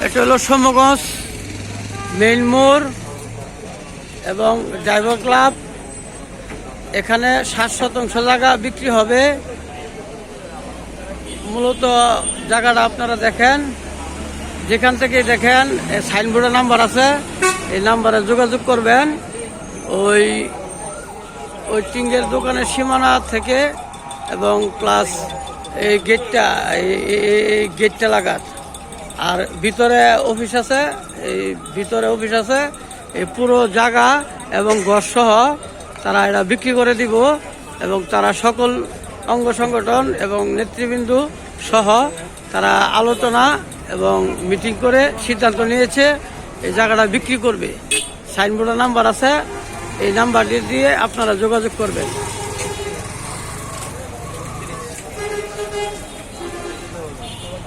এটা হলো সমগঞ্জ, মেইন মোড় এবং ড্রাইভার ক্লাব এখানে ষাট শতাংশ জায়গা বিক্রি হবে। মূলত জায়গাটা আপনারা দেখেন। যেখান থেকে দেখেন সাইনবোর্ডের নাম্বার আছে। এই নাম্বারে যোগাযোগ করবেন। ওই ওই টিঙ্গের দোকানের সীমানা থেকে এবং প্লাস এই গেটটা এই- গেটটা লাগাত আর ভিতরে অফিস আছে, এই ভিতরে অফিস আছে, এই পুরো জায়গা এবং ঘর সহ তারা এটা বিক্রি করে দিব এবং তারা সকল অঙ্গ সংগঠন এবং নেতৃবৃন্দ সহ তারা আলোচনা এবং মিটিং করে সিদ্ধান্ত নিয়েছে, এই জায়গাটা বিক্রি করবে। সাইনবোর্ডের নাম্বার আছে, এই নাম্বারটি দিয়ে আপনারা যোগাযোগ করবেন।